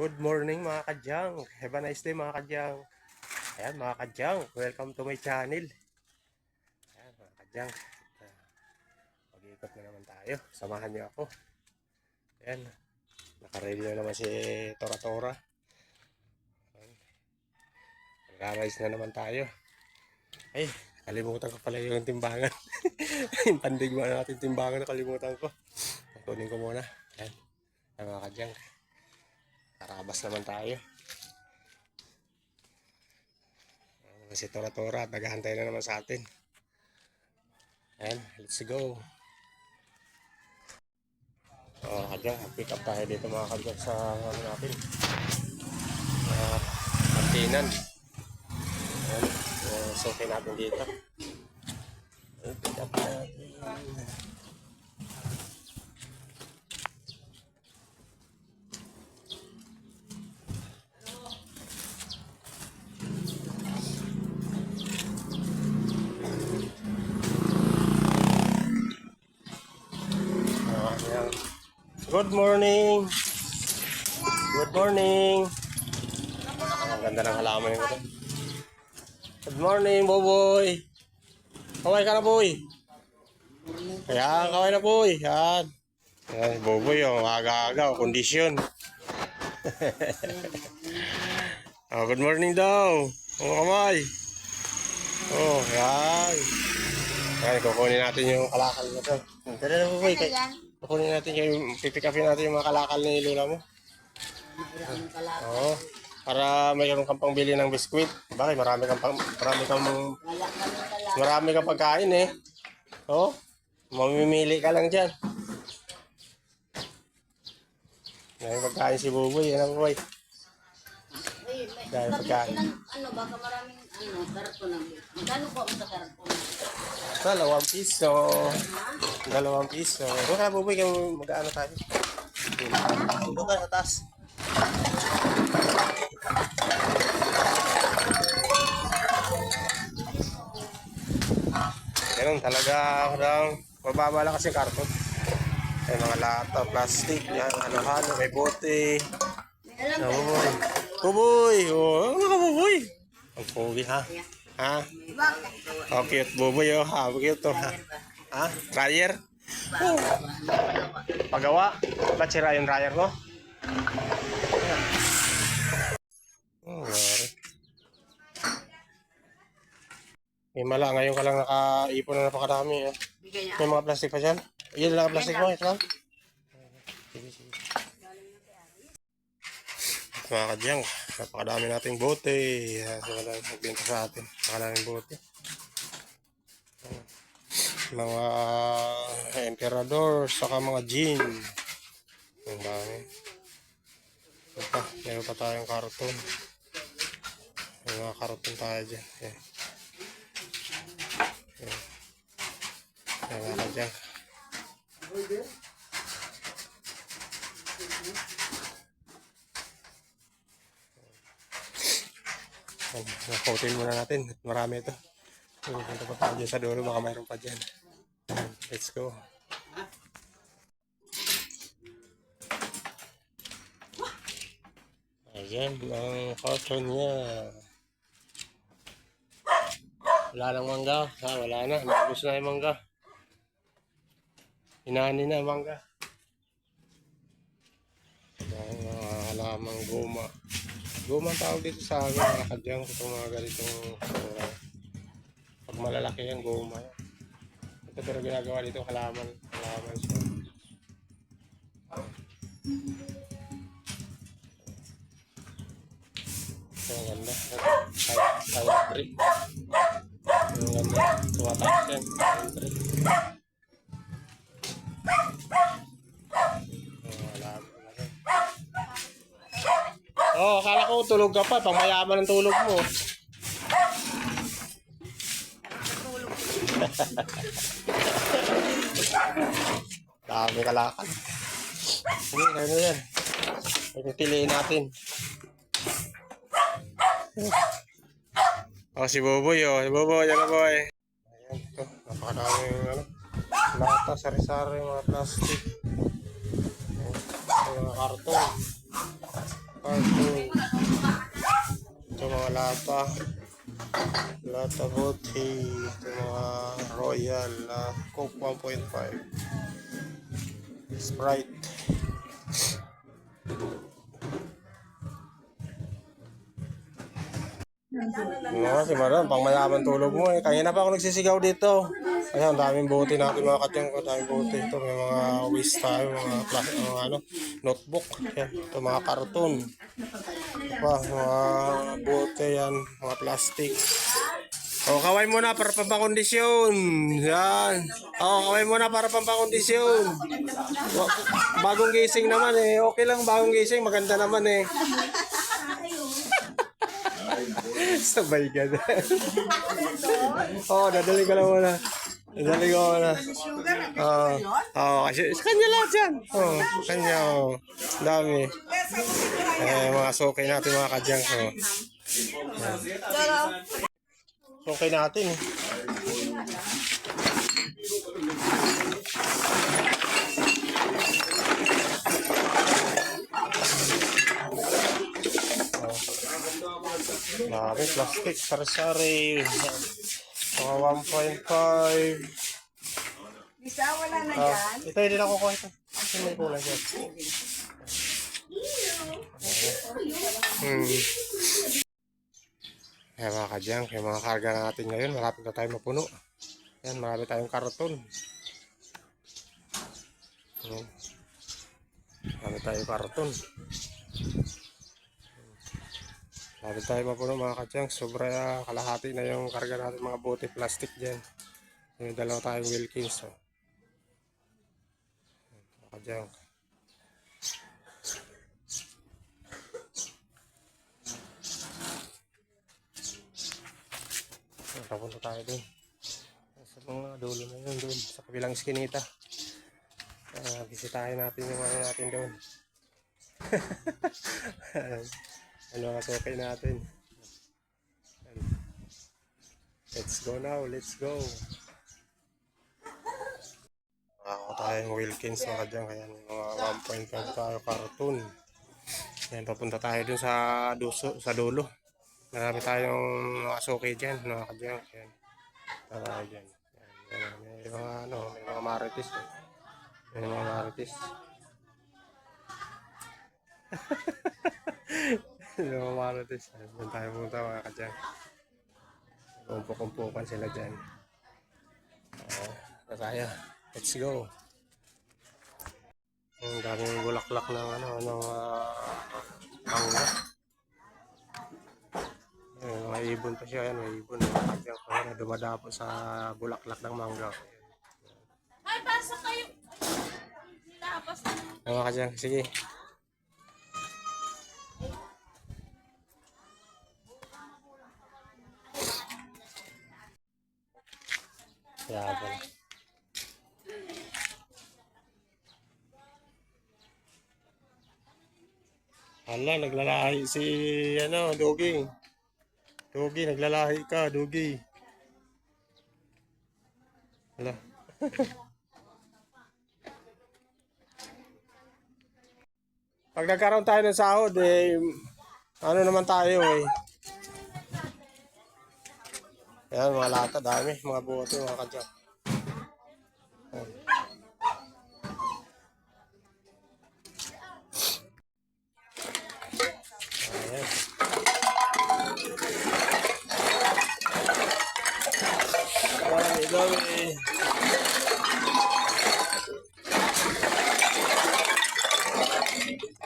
Good morning mga kadyang. Have a nice day mga kadyang. Ayan mga kadyang, welcome to my channel. Ayan mga kadyang. Uh, Mag-iikot na naman tayo. Samahan niyo ako. Ayan. Nakaready na naman si Tora Tora. Ayan. Nag-arise na naman tayo. Ay, kalimutan ko pala yung timbangan. yung pandigma natin timbangan, nakalimutan ko. Kunin ko muna. Ayan. Ayan mga kadyang. Karabas naman tayo. Ayan, Si Tora Tora at naghahantay na naman sa atin. Ayan, let's go. Oh, kadyang, pick up tayo dito mga kadyang sa ano natin. Uh, Martinan. Ayan, uh, suki natin dito. Pick up natin. Ah, ayan. Good morning. Good morning. Ang ganda ng halaman ko. Good morning, Boboy. Kaway ka na, boy. Ayan, kaway na, boy. Yan. Ayan, Boboy, oh, aga-aga, oh, kondisyon. oh, good morning daw. Mga kamay. Oh, yan. Ayan, kukunin natin yung kalakal na to. Tara na, Boboy. Kay, kukunin natin yung, pipick upin natin yung mga kalakal ni Lula mo. Oo. Para mayroon kang pangbili ng biskwit. Bakit marami kang pang, marami kang marami kang pagkain eh. Oo. Mamimili ka lang diyan. May pagkain si Buboy, yan ang boy. Dahil pagkain. Ano, baka maraming, ano, karton ng Magkano po ang sa karton? Dalawang piso. Dalawang piso. Doon ka Buboy, kung mag-ano tayo. Doon ka sa taas. Ganun talaga lang mababa lang kasi yung karton. May mga lata, plastic, yan, ano-ano, may bote. Ka. buboy. Oh, ano ka buboy? Ang pogi ha? Ha? Oh, cute oh. Ha, cute to ha. Ha? Dryer? Oh. Pagawa? Ba't sira yung dryer mo? Oh, wari. May mala, ngayon ka lang nakaipon na napakarami. Eh. May mga plastic pa dyan? Yun lang ang plastic mo, ito lang? Mga kadyang, napakadami nating bote. Yan, so, wala nagbenta sa atin. Napakadaming bote. Mga emperador, saka mga gin. Ang dami. Ito pa, meron pa tayong karton. May mga karton tayo dyan. Eh. Eh. Yan mga kadyang. Yan, Nakotin muna natin. Marami ito. Pupunta pa tayo sa dulo. Baka mayroon pa dyan. Yan, Let's go. Ayan, ang carton niya. Wala nang mangga. Ha, wala na. Naubos na yung mangga. Inani na mangga. Ayan, mga halamang guma. Guma ang tawag dito sa amin. Mga kadyang itong mga ganitong uh, pag malalaki yung guma. Ito pero ginagawa dito halaman. Halaman siya. Ito ang ganda. Type, type 3. Ang ganda. Tumataas yan. Type 3. Oh, akala ko tulog ka pa. Pang mayaman ang tulog mo. Dami kalakal. Sige, kaya na yan. Pipiliin natin. Oh, si Boboy, oh. Si Boboy, yan na boy. Ayan, ito. Napakadami yung ano. Lata, sari-sari, mga plastic. Ayan, mga karton. Carton. Ito mga lata. Lata bote. Ito mga royal na Coke 1.5. Sprite. Oo, si Maron, pang mayaman tulog mo eh. Kanina pa ako nagsisigaw dito. Ayan, daming bote natin mga katyang ko. Daming bote ito. May mga waste tayo, mga plastic, mga ano, notebook. Yan, ito mga karton. Pa, mga bote yan, mga plastic. O, kaway muna para pampakondisyon. Yan. O, kaway muna para pampakondisyon. Bagong gising naman eh. Okay lang bagong gising. Maganda naman eh. Sabay ka na. Oo, oh, dadali ko lang muna. Dadali ko muna. Oo. Oo, kasi sa kanya lahat yan. Oo, oh, kanya. Oh. Dami. Eh, mga sukay natin mga kadyang. Oh. Sukay natin. eh. Marami, plastic, sari-sari. Mga 1.5. Isa, wala na Ah, dyan. ito hindi na kukuha ito. Ito may kulay dyan. Hmm. Kaya mga kadyang, kaya mga karga natin ngayon, malapit na tayo mapuno. Yan, marami tayong karton. Yan. Marami tayong karton. Marami tayo mapuno mga kadyang, sobra ah, kalahati na yung karga natin mga bote plastic dyan. Yung dalawa tayong Wilkins. Oh. Mga kadyang. Ah, Papunta tayo dun. Sa mga dulo na yun dun. Sa kabilang skinita. Uh, bisitahin natin yung ano natin doon. ano ang okay natin. Let's go now. Let's go. Ako tayong Wilkins mga dyan. Kaya mga 1.5 tayo karton. Yan, papunta tayo dun sa, duso, sa dulo. Marami tayong mga suki dyan, mga kadyang. Yan. Tara dyan. Yan, yan. May mga ano, may mga marites. Eh. May mga marites. may mga marites. Yan tayo punta mga kadyang. Kumpuk-kumpukan sila dyan. Uh, tayo. Let's go. Ang daming bulaklak ng ano, ng uh, mangga. Ayun, mga ibon pa siya, yan, may ibon. Mga kadyang pa yan, dumadapo sa bulaklak ng mangga. Ay, pasok kayo. Nilabas na. Ayun, mga kadyang, sige. Pala. Hala, naglalahi si, ano, Dogi. Dogi, naglalahi ka, Dogi. Hala. Pag nagkaroon tayo ng sahod, eh, ano naman tayo eh. Ayan, mga lata, dami. Mga bote, mga kadyak. Ayan.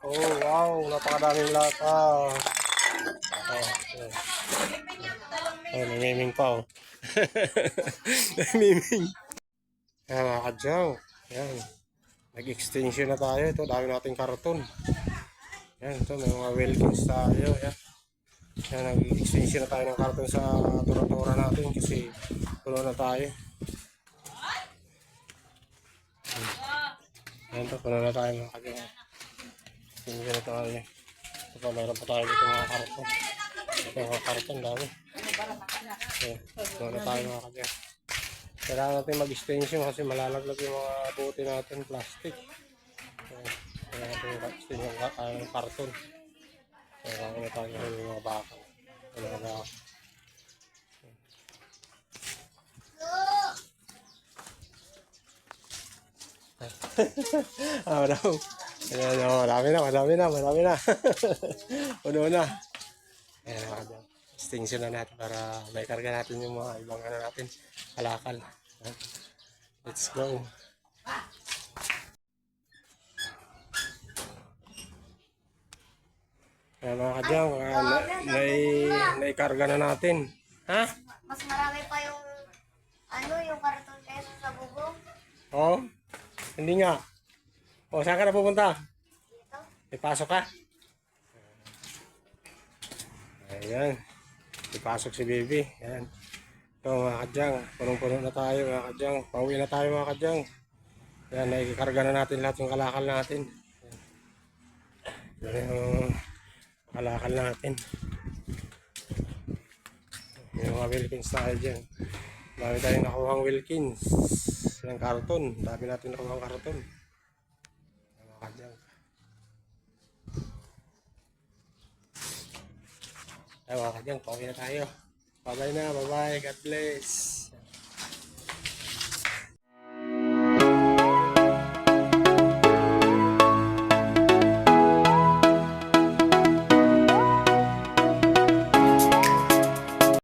Oh, wow. Napakadaming lata. Oh, ayan. Oh, may miming pa oh. may miming. Ayan mga kadyaw. Ayan. Nag-extension na tayo. Ito, dami nating karton. Ayan, ito, may mga Wilkins tayo. Ayan. Ayan, nag-extension na tayo ng karton sa tura-tura natin kasi puno na tayo. Ayan to, puno na tayo mga kadyaw. Extension na tayo. Ito pa, mayroon pa tayo dito mga karton. Ito mga karton, dami. Okay, wala tayo mga kadya. Kailangan natin mag-extension kasi malalaglag yung mga bote natin plastic. Okay, kailangan natin mag-extension ka- ah, karton. Kaya kami tayo ng mga baka. Ano mga baka. ah, daw. Ayan, oh, marami na, marami na, marami na. Puno na. Ayan, mga kadyan. Extinction na natin para may karga natin yung mga ibang ano natin. Kalakal. Let's go. Ayan mga kadyang, uh, na, nai, naikarga na natin. Ha? Mas marami pa yung ano, yung karton kesa sa bubong. Oo? Hindi nga. O, saan ka na pupunta? Dito. Ipasok ka? Ayan. Ipasok si baby. Ayan. Ito mga kadyang. Punong-puno na tayo mga kadyang. Pauwi na tayo mga kadyang. Ayan, naikarga na natin lahat yung kalakal natin. Ayan yung kalakal natin. Yung mga Wilkins tayo dyan. Dami tayong nakuhang Wilkins. Yung karton. Dami natin nakuhang karton. Ayan, Mga kadyang. Ay, mga kadyang, pauwi na tayo. Bye-bye na, bye-bye. God bless.